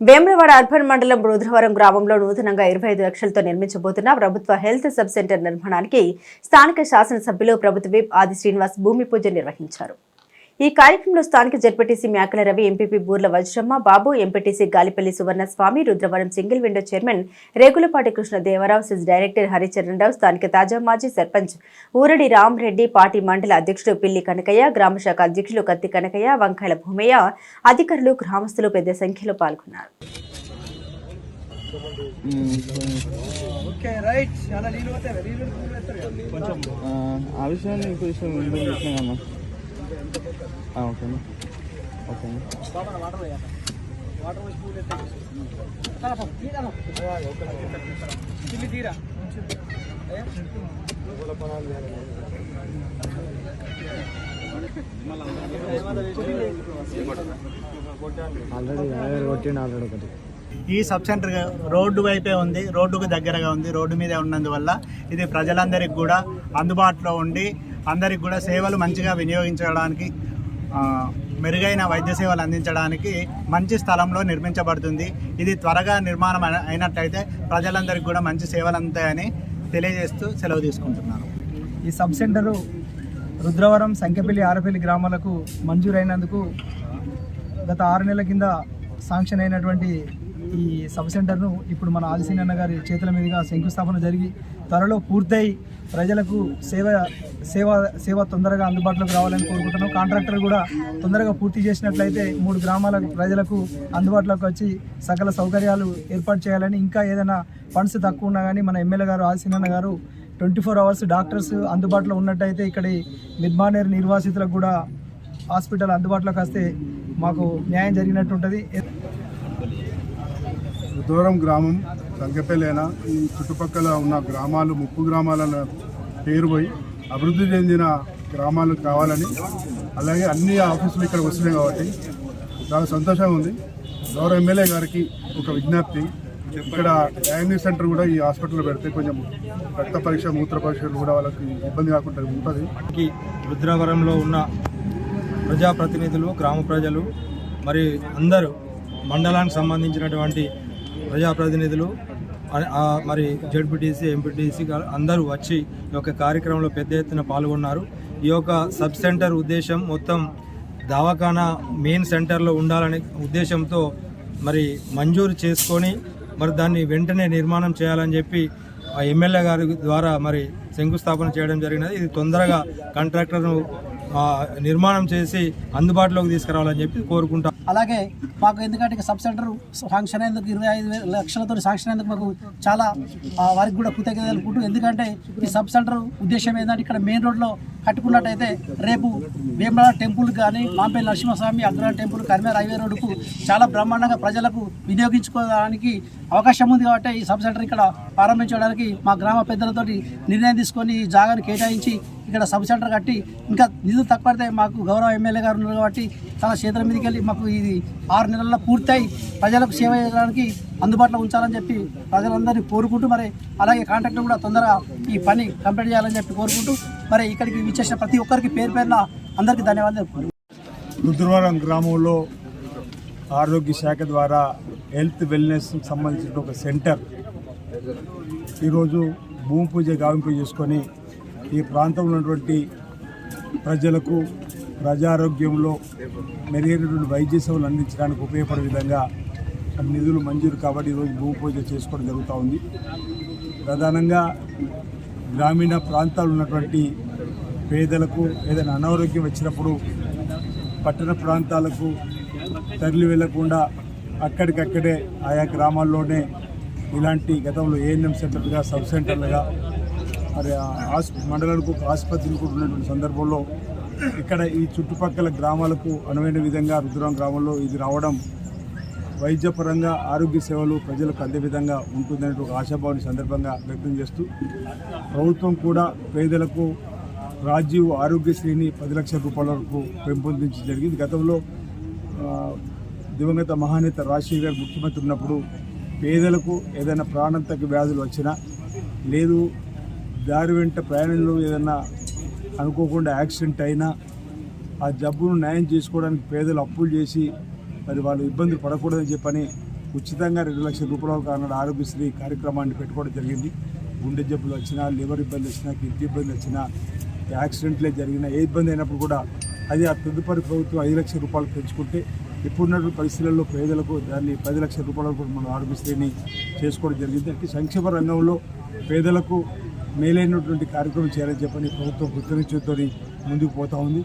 Vemulawada urban మండలం రుద్రవరం గ్రామంలో నూతనంగా ఇరవై ఐదు లక్షలతో నిర్మించబోతున్న ప్రభుత్వ హెల్త్ సబ్ సెంటర్ నిర్మాణానికి స్థానిక శాసనసభ్యులు ప్రభుత్వ విప్ ఆది శ్రీనివాస్ భూమి పూజ నిర్వహించారు. ఈ కార్యక్రమంలో స్థానిక ZPTC Mekala Ravi MPP Burla Vajramma Babu MPTC Galipalli Suvarna Swamy Rudravaram single window chairman Regulapati Krishna Devarao sys director Haricharanarao స్థానిక తాజా మాజీ సర్పంచ్ ఊరడి రామరెడ్డి పార్టీ మండల అధ్యక్షుడు పిల్లి కనకయ్య గ్రామశాఖ అధ్యక్షులు కత్తి కనకయ్య వంకాయల భూమయ్య అధికారులు గ్రామస్తులు పెద్ద సంఖ్యలో పాల్గొన్నారు. ఆ విషయాన్ని ఇంకో విషయం ఓకే చెప్పినా కమ్మా ఓకేనా తీరా ఒకటి. ఈ సబ్ సెంటర్ రోడ్డు వైపే ఉంది రోడ్డుకు దగ్గరగా ఉంది రోడ్డు మీదే ఉన్నందువల్ల ఇది ప్రజలందరికీ కూడా అందుబాటులో ఉండి అందరికి కూడా సేవలు మంచిగా వినియోగించడానికి మెరుగైన వైద్య సేవలు అందించడానికి మంచి స్థలంలో నిర్మించబడుతుంది. ఇది త్వరగా నిర్మాణం అయినట్లయితే ప్రజలందరికీ కూడా మంచి సేవలు అందుతాయని తెలియజేస్తూ సెలవు తీసుకుంటున్నాను. ఈ సబ్ సెంటరు రుద్రవరం సంఖ్యపల్లి ఆరపల్లి గ్రామాలకు మంజూరైనందుకు గత ఆరు నెలల కింద శాంక్షన్ అయినటువంటి ఈ సబ్ సెంటర్ను ఇప్పుడు మన ఆదిశీనన్న గారి చేతుల మీదుగా శంకుస్థాపన జరిగి త్వరలో పూర్తయి ప్రజలకు సేవ సేవ సేవ తొందరగా అందుబాటులోకి రావాలని కోరుకుంటున్నాం. కాంట్రాక్టర్ కూడా తొందరగా పూర్తి చేసినట్లయితే మూడు గ్రామాల ప్రజలకు అందుబాటులోకి వచ్చి సకల సౌకర్యాలు ఏర్పాటు చేయాలని ఇంకా ఏదైనా ఫండ్స్ తక్కువ ఉన్నా కానీ మన ఎమ్మెల్యే గారు ఆదిశీనన్న గారు ట్వంటీ ఫోర్ అవర్స్ డాక్టర్స్ అందుబాటులో ఉన్నట్టయితే ఇక్కడి మిద్మానేర్ నిర్వాసితులకు కూడా హాస్పిటల్ అందుబాటులోకి వస్తే మాకు న్యాయం జరిగినట్టు ఉంటుంది. దూరం గ్రామం సంగపల్లేనా ఈ చుట్టుపక్కల ఉన్న గ్రామాలు ముప్పు గ్రామాల పేరు పోయి అభివృద్ధి చెందిన గ్రామాలు కావాలని అలాగే అన్ని ఆఫీసులు ఇక్కడ వస్తున్నాయి కాబట్టి చాలా సంతోషంగా ఉంది. గౌరవ ఎమ్మెల్యే గారికి ఒక విజ్ఞప్తి ఇక్కడ డయాగ్నోస్ సెంటర్ కూడా ఈ హాస్పిటల్లో పెడితే కొంచెం రక్త పరీక్ష మూత్ర పరీక్షలు కూడా వాళ్ళకి ఇబ్బంది కాకుండా ఉంటుంది. రుద్రవరంలో ఉన్న ప్రజాప్రతినిధులు గ్రామ ప్రజలు మరి అందరూ మండలానికి సంబంధించినటువంటి ప్రజాప్రతినిధులు మరి జడ్పీటీసీ ఎంపీటీసీ అందరూ వచ్చి ఈ యొక్క కార్యక్రమంలో పెద్ద ఎత్తున పాల్గొన్నారు. ఈ యొక్క సబ్ సెంటర్ ఉద్దేశం మొత్తం దవాఖానా మెయిన్ సెంటర్లో ఉండాలనే ఉద్దేశంతో మరి మంజూరు చేసుకొని మరి దాన్ని వెంటనే నిర్మాణం చేయాలని చెప్పి ఆ ఎమ్మెల్యే గారి ద్వారా మరి శంకుస్థాపన చేయడం జరిగినది. ఇది తొందరగా కాంట్రాక్టర్ను నిర్మాణం చేసి అందుబాటులోకి తీసుకురావాలని చెప్పి కోరుకుంటాం అలాగే మాకు ఎందుకంటే ఇక సబ్ సెంటర్ శాంక్షన్ అయ్యేందుకు ఇరవై ఐదు లక్షలతో శాంక్షన్ అయ్యేందుకు మాకు చాలా వారికి కూడా కృతజ్ఞత తెలుపుకుంటూ ఎందుకంటే ఈ సబ్ సెంటర్ ఉద్దేశం ఏంటంటే ఇక్కడ మెయిన్ రోడ్లో కట్టుకున్నట్టయితే రేపు వేమల టెంపుల్ కానీ మాంపల్లి నరసింహస్వామి అగ్రహ టెంపుల్ కరిమేర హైవే రోడ్డుకు చాలా బ్రహ్మాండంగా ప్రజలకు వినియోగించుకోవడానికి అవకాశం ఉంది కాబట్టి ఈ సబ్ సెంటర్ ఇక్కడ ప్రారంభించడానికి మా గ్రామ పెద్దలతోటి నిర్ణయం తీసుకొని ఈ జాగాను కేటాయించి ఇక్కడ సబ్ సెంటర్ కట్టి ఇంకా నిధులు తక్కువ పడితే మాకు గౌరవ ఎమ్మెల్యే గారు ఉన్నారు కాబట్టి చాలా చేతుల మీదకి వెళ్ళి మాకు ఇది ఆరు నెలల్లో పూర్తయి ప్రజలకు సేవ చేయడానికి అందుబాటులో ఉంచాలని చెప్పి ప్రజలందరినీ కోరుకుంటూ మరి అలాగే కాంట్రాక్టర్ కూడా తొందరగా ఈ పని కంప్లీట్ చేయాలని చెప్పి కోరుకుంటూ మరి ఇక్కడికి విచ్చేసిన ప్రతి ఒక్కరికి పేరు పేరున అందరికీ ధన్యవాదాలు. రుద్రవరం గ్రామంలో ఆరోగ్య శాఖ ద్వారా హెల్త్ వెల్నెస్ సంబంధించిన ఒక సెంటర్. ఈరోజు భూమి పూజ గావింపు చేసుకొని ఈ ప్రాంతంలో ఉన్నటువంటి ప్రజలకు ప్రజారోగ్యంలో మెరుగైనటువంటి వైద్య సేవలు అందించడానికి ఉపయోగపడే విధంగా నిధులు మంజూరు కాబట్టి ఈరోజు భూమి పూజ చేసుకోవడం జరుగుతూ ఉంది. ప్రధానంగా గ్రామీణ ప్రాంతాలు ఉన్నటువంటి పేదలకు ఏదైనా అనారోగ్యం వచ్చినప్పుడు పట్టణ ప్రాంతాలకు తరలి వెళ్ళకుండా అక్కడికక్కడే ఆయా గ్రామాల్లోనే ఇలాంటి గతంలో ఏఎన్ఎం సెంటర్లుగా సబ్ సెంటర్లుగా మరి ఆ మండలానికి ఒక ఆసుపత్రులు కూడా ఉన్నటువంటి సందర్భంలో ఇక్కడ ఈ చుట్టుపక్కల గ్రామాలకు అనువైన విధంగా రుద్రం గ్రామంలో ఇది రావడం వైద్యపరంగా ఆరోగ్య సేవలు ప్రజలకు అందే విధంగా ఉంటుందనే ఒక సందర్భంగా వ్యక్తం చేస్తూ ప్రభుత్వం కూడా పేదలకు రాజీవ్ ఆరోగ్యశ్రీని పది లక్షల రూపాయల వరకు పెంపొందించి జరిగింది. గతంలో దివంగత మహానేత రాజశేఖర్ గారు ముఖ్యమంత్రి ఉన్నప్పుడు పేదలకు ఏదైనా ప్రాణాంతక వ్యాధులు వచ్చినా లేదు దారి వెంట ప్రయాణంలో ఏదైనా అనుకోకుండా యాక్సిడెంట్ అయినా ఆ జబ్బును న్యాయం చేసుకోవడానికి పేదలు అప్పులు చేసి మరి వాళ్ళు ఇబ్బందులు పడకూడదని చెప్పని ఉచితంగా రెండు లక్షల రూపాయల కానుండి ఆరోగ్యశ్రీ కార్యక్రమాన్ని పెట్టుకోవడం జరిగింది. గుండె జబ్బులు వచ్చినా లివర్ ఇబ్బంది వచ్చినా కిడ్నీ ఇబ్బంది వచ్చినా యాక్సిడెంట్లే జరిగినా ఏ ఇబ్బంది అయినప్పుడు కూడా అది ఆ తదుపరి ప్రభుత్వం ఐదు లక్షల రూపాయలు పెంచుకుంటే ఇప్పుడున్నటువంటి పరిస్థితుల్లో పేదలకు దాన్ని పది లక్షల రూపాయల వరకు మనం ఆరోగ్యశ్రీని చేసుకోవడం జరిగింది. అంటే సంక్షేమ రంగంలో పేదలకు మేలైనటువంటి కార్యక్రమం చేయాలని చెప్పని ప్రభుత్వం కృతజ్ఞతతో ముందుకు పోతా ఉంది.